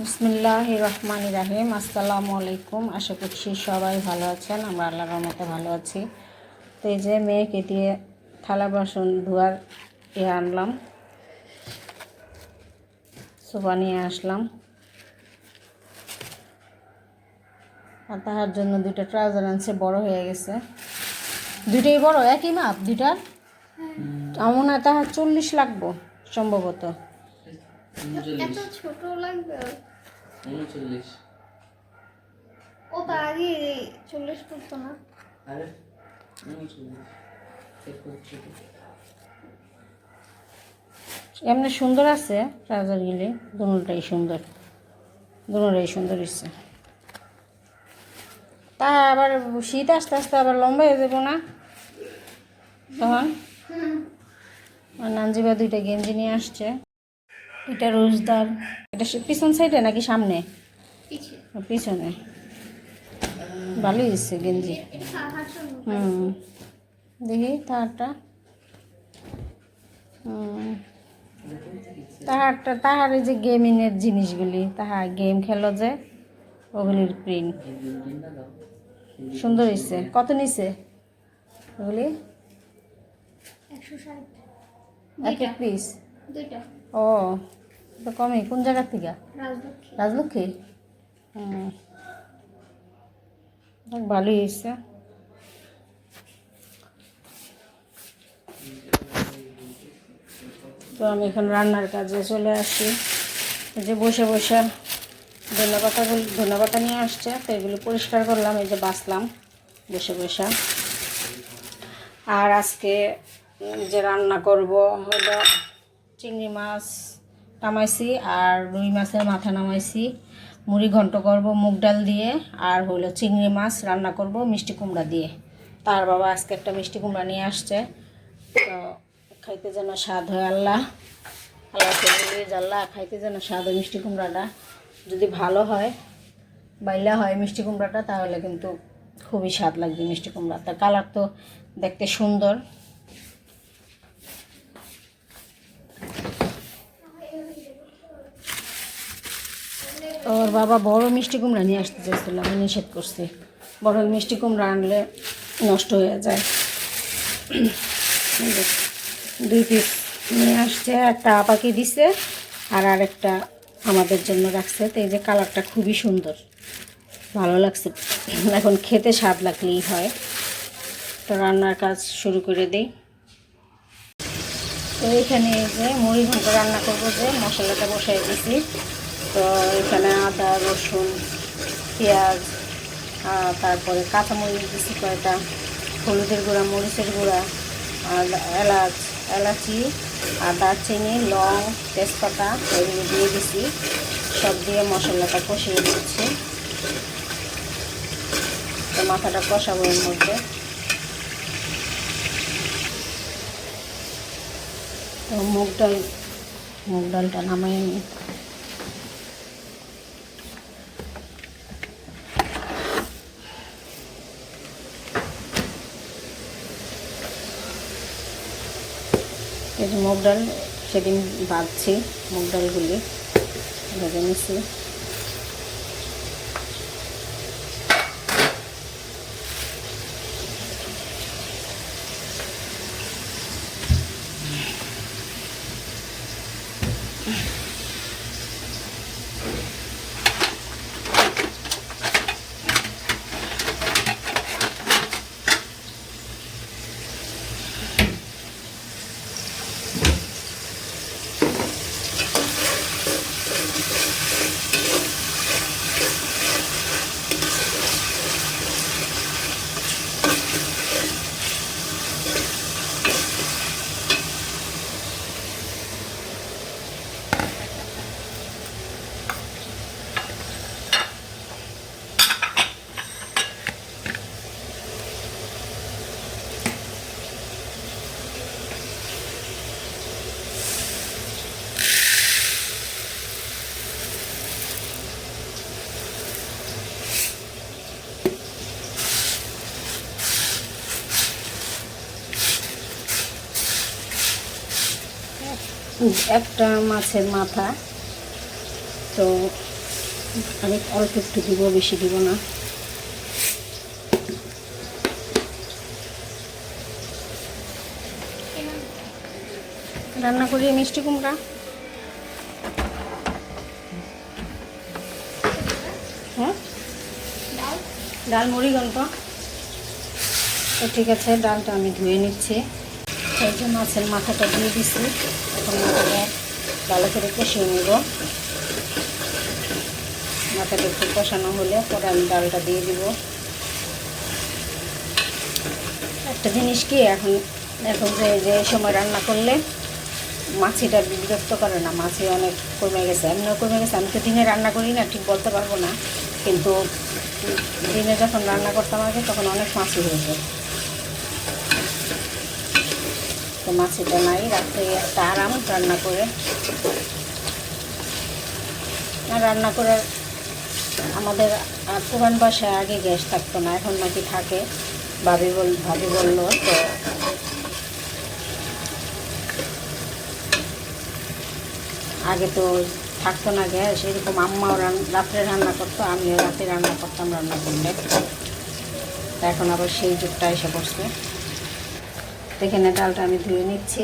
বিসমিল্লাহ রহমান রাহিম আসসালামু আলাইকুম আশা করছি সবাই ভালো আছেন। আমরা আল্লাহর মতো ভালো আছি। তো এই যে মেয়েকে দিয়ে থালা বাসন ধোয়ার এ আনলাম। সোফা নিয়ে আসলাম। আর তাহার জন্য দুইটা ট্রাউজার আনছে, বড় হয়ে গেছে। দুইটাই বড়, একই মাপ দুইটা আমার তাহার চল্লিশ লাগবো, সম্ভবত। এত ছোট লাগবে উনচল্লিশ। ও তো আগে চল্লিশ করতো না। আরে উনচল্লিশ। চেক করছি এমনি সুন্দর আছে ট্রাউজারগুলি দুটাই সুন্দর। দুটাই সুন্দর ইচ্ছে তা আবার শীত আস্তে আস্তে আবার লম্বা হয়ে যাব না? তখন? আর নানজিবা দুইটা গেঞ্জি নিয়ে আসছে। এটা রোজদার এটা পিছন সাইডে নাকি সামনে? পিছনে। ভালোই দিচ্ছে গেঞ্জি। হুম। দেখি তাহারটা। তাহারটা তাহার এই যে গেমিংয়ের জিনিসগুলি তাহার গেম খেলো যে ওগুলির প্রিন্ট সুন্দর হয়েছে কত নিছে ওগুলি? একশো ষাট। এক এক পিস দুইটা। ও তো কমই কোন জায়গার থেকে? রাজলক্ষ্মী। যাক, ভালোই হয়েছে। তো আমি এখন রান্নার কাজে চলে আসছি। এই যে বসে বসে ধনে পাতাগুলো ধনে পাতা নিয়ে আসছে তো এগুলো পরিষ্কার করলাম এই যে বাঁচলাম বসে বসে। আর আজকে যে রান্না করব হলো চিংড়ি মাছ নামাইছি আর রুই মাছের মাথা নামাইছি। মুড়ি ঘন্ট করব, মুগ ডাল দিয়ে আর হলো চিংড়ি মাছ রান্না করব, মিষ্টি কুমড়া দিয়ে। তার বাবা আজকে একটা মিষ্টি কুমড়া নিয়ে আসছে। তো খাইতে যেন স্বাদ হয় আল্লাহ। আল্লাহ আল্লাহ, খাইতে যেন স্বাদ হয় মিষ্টি কুমড়াটা। যদি ভালো হয়, বাইলা হয় মিষ্টি কুমড়াটা, তাহলে কিন্তু খুবই স্বাদ লাগবে মিষ্টি কুমড়া। তার কালার তো দেখতে সুন্দর। ওর বাবা বড় মিষ্টি কুমড়া নিয়ে আসতে চাইছিল, আমি নিষেধ করছি। বড় মিষ্টি কুমড়া আনলে নষ্ট হয়ে যায়। দুই পিস নিয়ে আসছে, একটা আপাকে দিছে আর আরেকটা আমাদের জন্য রাখছে। তো এই যে কালারটা খুবই সুন্দর, ভালো লাগছে। এখন খেতে স্বাদ লাগলেই হয়। তো রান্নার কাজ শুরু করে দিই। তো এখানে যে মুড়ি ঘন্ট রান্না করব যে মশলাটা বসাই দিছি। তো এখানে আদা, রসুন, পেঁয়াজ তারপরে কাঁচামরিচ দিছি কয়টা, হলুদের গুঁড়া, মরিচের গুঁড়া, আর এলাচ, এলাচি আর দারচিনি লং, তেজপাতা এগুলো দিয়ে দিছি। সব দিয়ে মশলাটা কষিয়ে দিচ্ছি তো মাথাটা কষাবো এর মধ্যে। তো মুগ ডাল, মুগ ডালটা নামাই মুগ ডাল সেদিন বাঁধছি মুগ ডালগুলি ভেজে নিচ্ছি একটা মাছের মাথা। তো আমি অল্প একটু দিব, বেশি দিব না। রান্না করি, মিষ্টি কুমড়া। হ্যাঁ? ডাল মুড়ি গল্প তো ঠিক আছে, ডালটা আমি ধুয়ে নিচ্ছি। মাছের মাথাটা দিয়ে দিচ্ছি। মাথাটা ভালো করে কষিয়ে নেব। মাথাটা একটু কষানো হলে পরে আমি ডালটা দিয়ে দিব। একটা জিনিস কি, এখন এখন যে যে সময় রান্না করলে মাছিটা বিরক্ত করে না, মাছি অনেক কমে গেছে। এমনিও কমে গেছে, আমি তো দিনে রান্না করি না, ঠিক বলতে পারব না। কিন্তু দিনে যখন রান্না করতাম আগে, তখন অনেক মাছি হয়েছে তো মাছিটা নাই, রাত্রে একটা আরাম রান্না করে। রান্না করে আমাদের পুরান বাসায় আগে গ্যাস থাকতো না, এখন নাকি থাকে। ভাবি বল, ভাবি বলল তো। আগে তো থাকতো না গ্যাস, এরকম আম্মাও রাত্রে রান্না করতো, আমিও রাতে রান্না করতাম রান্না করলে এখন আবার সেই যুগটা এসে তো এখানে ডালটা আমি ধুয়ে নিচ্ছি।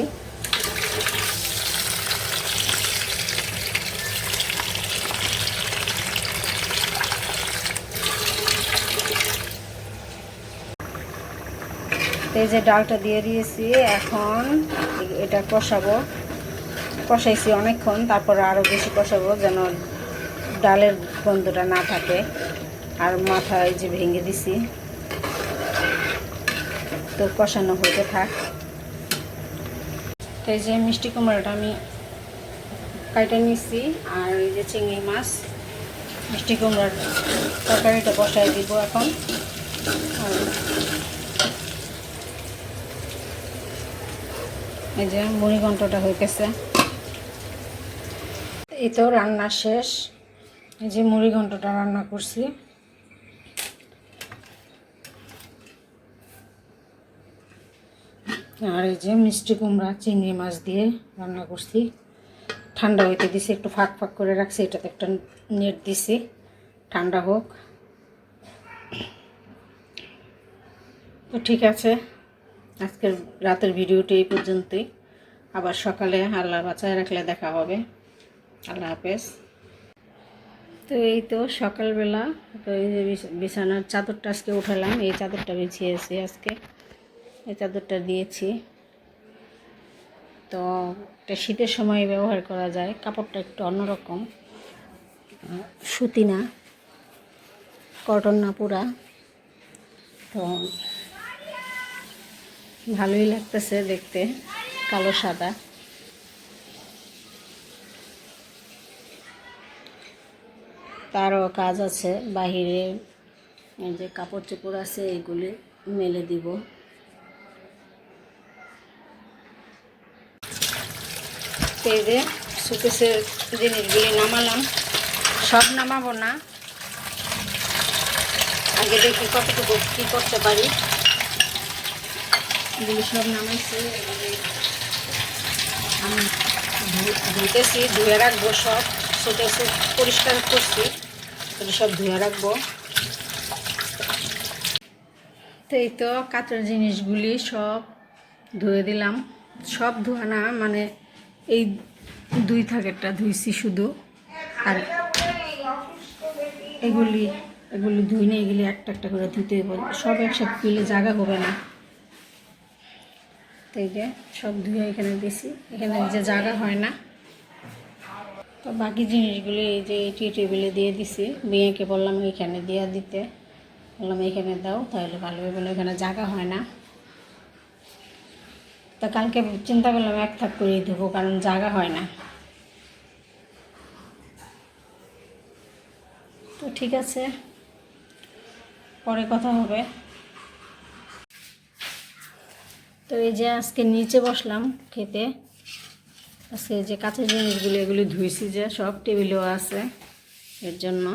এই যে ডালটা দিয়ে দিয়েছি, এখন এটা কষাবো। কষাইছি অনেকক্ষণ, তারপরে আরও বেশি কষাবো যেন ডালের গন্ধটা না থাকে। আর মাথায় যে ভেঙে দিছি তো কষানো হতে থাক। তো এই যে মিষ্টি কুমড়োটা আমি কাইটা নিচ্ছি আর এই যে চিংড়ি মাছ, মিষ্টি কুমড়োর তরকারিটা বসাই দিব এখন। আর এই যে মুড়ি ঘন্টটা হয়ে গেছে এই তো রান্না শেষ। এই যে মুড়ি ঘন্টটা রান্না করছি। আর এই যে মিষ্টি কুমড়া, চিংড়ি মাছ দিয়ে রান্না করছি। ঠান্ডা হইতে দিছি, একটু ফাঁক ফাঁক করে রাখছি, এটাতে একটা নেট দিছি। ঠান্ডা হোক। তো ঠিক আছে, আজকের রাতের ভিডিওটি এই পর্যন্তই। আবার সকালে আল্লাহ বাঁচায় রাখলে দেখা হবে। আল্লাহ হাফেজ। তো এই তো সকালবেলা, তো এই যে বিছানার চাদরটা আজকে উঠালাম, এই চাদরটা বিছিয়েছি আজকে। এই চাদরটা দিয়েছি। তো এটা শীতের সময় ব্যবহার করা যায়। কাপড়টা একটু অন্যরকম। সুতি না কটন না পুরা। তো ভালোই লাগতেছে দেখতে, কালো সাদা। তারও কাজ আছে, বাহিরে যে কাপড় চোপড় আছে, এগুলি মেলে দিব। এই যে সুকেশের জিনিসগুলি নামালাম। সব নামাবো না। আগে দেখি কতটুকু কী করতে পারি। এগুলি সব নামাইছি আমি ধুয়ে রাখব সব। সুকেশে পরিষ্কার করছি, এগুলি সব ধুয়ে রাখব। তো এই তো কাঁচের জিনিসগুলি সব ধুয়ে দিলাম। সব ধোয়া না মানে এই দুই থাকেরটা ধুইছি শুধু। আর এগুলি এগুলি ধুই না এগুলি একটা একটা করে ধুতে সব একসাথে ধুইলে জায়গা হবে না। যে সব ধুয়ে এখানে দিছি। এখানে যে জায়গা হয় না। তো বাকি জিনিসগুলি এই যে টি টেবিলে দিয়ে দিছি। মেয়েকে বললাম এখানে দিয়ে দিতে। বললাম এখানে দাও, তাহলে ভালো হবে। বলে এখানে জায়গা হয় না। তা কালকে চিন্তা করলাম এক থাক করেই দেবো, কারণ জায়গা হয় না। তো ঠিক আছে, পরে কথা হবে। তো এই যে আজকে নিচে বসলাম খেতে, আজকে যে কাঁচের জিনিসগুলো, এগুলি ধুইছি যে সব টেবিলেও আছে এর জন্য।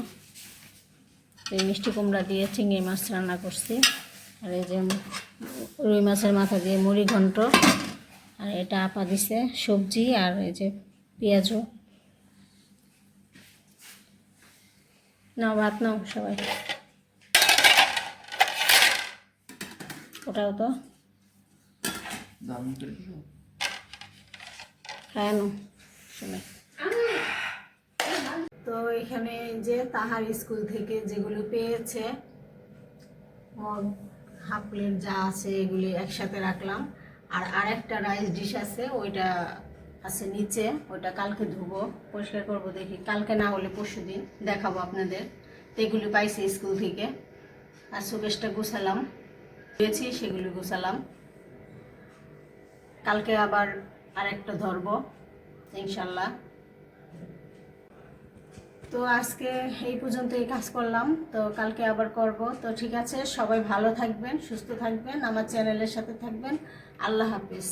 এই মিষ্টি কুমড়া দিয়ে চিংড়ি মাছ রান্না করছি। আর এই যে রুই মাছের মাথা দিয়ে মুড়ি ঘন্ট, আর এটা আপা দিছে সবজি আর এই যে পেঁয়াজও। নাও, ভাত নাও সবাই। ওটাও তো। খায় সবাই। তো এখানে যে তাহার স্কুল থেকে যেগুলো পেয়েছে হাফ প্লেট যা আছে এগুলি একসাথে রাখলাম। আর আরেকটা রাইস ডিশ আছে, ওইটা আছে নিচে, ওইটা কালকে ধুবো, পরিষ্কার করব দেখি। কালকে না হলে পরশু দিন দেখাবো আপনাদের। তো এগুলি পাইছি স্কুল থেকে। আর সুকেশটা গুছালাম। পেয়েছি সেগুলি গুছালাম। কালকে আবার আরেকটা ধরবো, ইনশাল্লাহ। তো আজকে এই পর্যন্ত এই কাজ করলাম। তো কালকে আবার করব। তো ঠিক আছে, সবাই ভালো থাকবেন, সুস্থ থাকবেন, আমার চ্যানেলের সাথে থাকবেন। আল্লাহ হাফিজ।